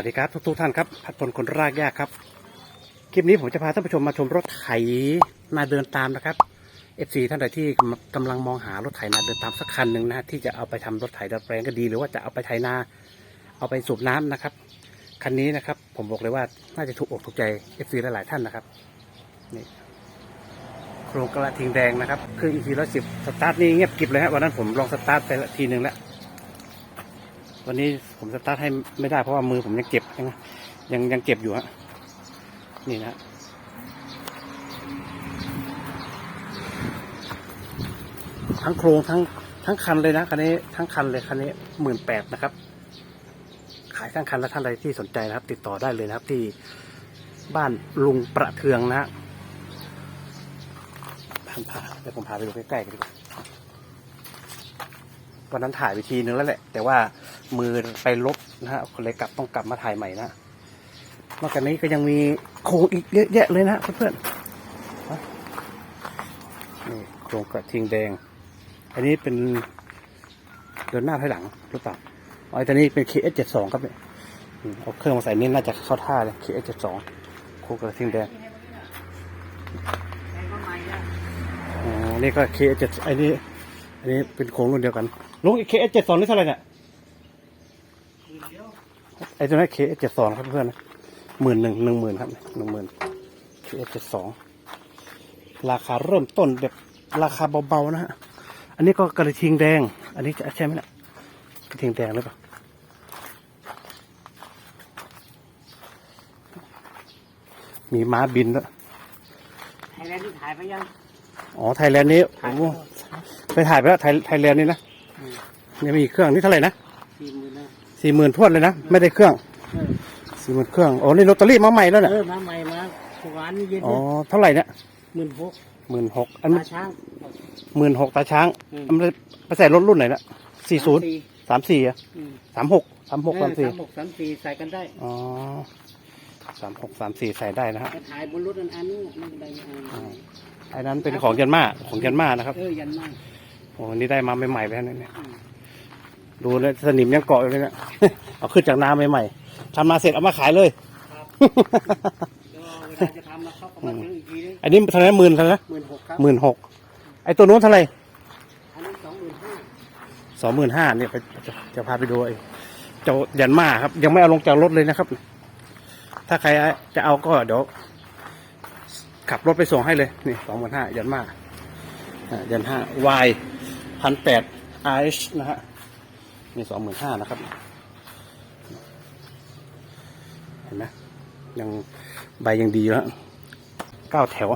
ัสดีครับทุกๆท่านครับพัดพลคนรากยากครับ คลิปนี้ผมจะพาท่านผู้ชมมาชมรถไถนาเดินตามนะครับ FC ท่านใดที่กำลังมองหารถไถนาเดินตามสักคันหนึ่งนะฮะที่จะเอาไปทำรถไถดัดแปลงก็ดี หรือว่าจะเอาไปไถนา เอาไปสูบน้ำนะครับคันนี้นะครับ ผมบอกเลยว่าน่าจะถูกอกถูกใจ FC หลายๆท่านนะครับนี่โครงกระทิงแดงนะครับเครื่อง ET ร้อยสิบสตาร์ทนี่เงียบกริบเลยฮะวันนั้นผมลองสตาร์ทไปละทีหนึ่งแล้ว วันนี้ผมสตาร์ทให้ไม่ได้เพราะว่ามือผมยังเจ็บยังยังยังเจ็บอยู่ฮะนี่นะทั้งโครงทั้งทั้งคันเลยนะคันนี้ทั้งคันเลยคันนี้หมื่นแปดนะครับ ขายทั้งคันและท่านใดที่สนใจนะครับ ติดต่อได้เลยนะครับ ที่บ้านลุงประเทืองนะฮะพาพาเดี๋ยวผมพาไปดูใกล้ๆกันดีกว่า วันนั้นถ่ายไปทีนึงแล้วแหละ แต่ว่ามือไปลบนะฮะคนเลยกลับต้องกลับมาถ่ายใหม่นะนอกจากนี้ก็ยังมีโครงอีกเยอะแยะเลยนะเพื่อนๆนี่โครงกระทิงแดง อันนี้เป็นเดินหน้าถอยหลังหรือเปล่าอ๋ออันนี้เป็น KS72 ครับเนี่ยเอาเครื่องมาใส่นี่น่าจะเข้าท่าเลย KS72 โครงกระทิงแดงอ๋อนี่ก็ KS7 อันนี้อันนี้เป็นโครงรุ่นเดียวกัน ลุง KS72 นี่เท่าไหร่เนี่ยไอ้ตัวนี้ KS72 ครับเพื่อนๆนะหมื่นหนึ่งหนึ่งหมื่นครับหนึ่งหมื่น KS72 ราคาเริ่มต้นแบบราคาเบาๆนะฮะอันนี้ก็กระทิงแดง อันนี้จะใช่ไหมเนะี่ยกระทิงแดงหรือเปล่ามีม้าบินด้วยไทยแลนด์ที่ถ่ายไปยัง อ๋อ ไทยแลนด์นี้โอ้โหไปถ่ายไปแล้วไทยไทยแลนด์นี่นะ นี่มีเครื่องนี่เท่าไหร่นะสี่หมื่นนะสี่หมื่นทวนเลยนะ ไม่ได้เครื่องเออสี่หมื่นเครื่องโอ้นี่ลอตเตอรี่มาใหม่แล้วเนี่ยเออมาใหม่มาหวานเย็นอ๋อเท่าไหร่เนี่ยหมื่นหกหมื่นหกอันตาช้าง หมื่นหกตาช้างอืมมันไปใส่รถรุ่นไหนนะสี่ศูนย์สามสี่อะอืมสามหกสามหกสามสี่เออสามหกสามสี่ใส่กันได้อ๋อสามหกสามสี่ใส่ได้นะฮะก็ถ่ายบนรถอันอันนี้ไม่เป็นไรไม่เอาไอ้นั้นเป็นของยันมาของยันมานะครับเออยันมากโอ้นี่ได้มาใหม่ๆแล้วเนี่ยอืม ดูเลยสนิมยังเกาะอยู่เลยเนี่ยเอาขึ้นจากน้ำใหม่ๆทำมาเสร็จเอามาขายเลยก็เวลาจะทำมาเขาก็มาซื้ออีกทีนึงอันนี้เท่าไหร่หมื่นเท่าไหร่หมื่นหกครับหมื่นหกไอ้ตัวนู้นเท่าไหร่อันนี้สองหมื่นห้าสองหมื่นห้าเนี่ยไปจะจะพาไปดูไอ้เจ้ายันมาครับ ยังไม่เอาลงจากรถเลยนะครับ ถ้าใครจะเอาก็เดี๋ยวขับรถไปส่งให้เลย นี่สองหมื่นห้ายันมาอ่ายันห้าวายพันแปดไอชนะฮะ นี่สองหมื่นห้านะครับ เห็นไหมยังใบยังดีแล้วเก้าแถว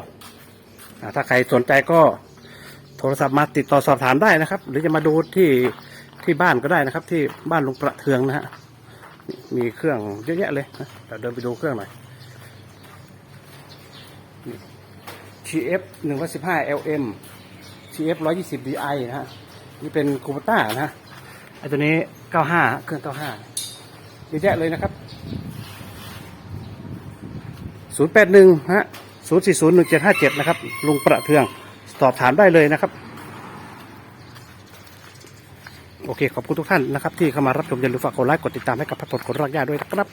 ถ้าใครสนใจก็โทรศัพท์มาติดต่อสอบถามได้นะครับ หรือจะมาดูที่ที่บ้านก็ได้นะครับ ที่บ้านลุงประเทืองนะฮะมีเครื่องเยอะแยะเลยนะเดี๋ยวเดินไปดูเครื่องหน่อยนี่ TF หนึ่งร้อยสิบห้า LM TF ร้อยยี่สิบ DI นะฮะ นี่เป็นคูปต้านะฮะ ไอตัวนี้เก้าห้าเครื่องเก้าห้าเยอะแยะเลยนะครับศูนย์แปดหนึ่งฮะศูนย์สี่ศูนย์หนึ่งเจ็ดห้าเจ็ดนะครับ ลุงประเทืองสอบถามได้เลยนะครับ โอเค ขอบคุณทุกท่านนะครับ ที่เข้ามารับชมอย่าลืมฝากกดไลค์กดติดตามให้กับพัฒน์ผลคนรักญาติด้วยนะครับ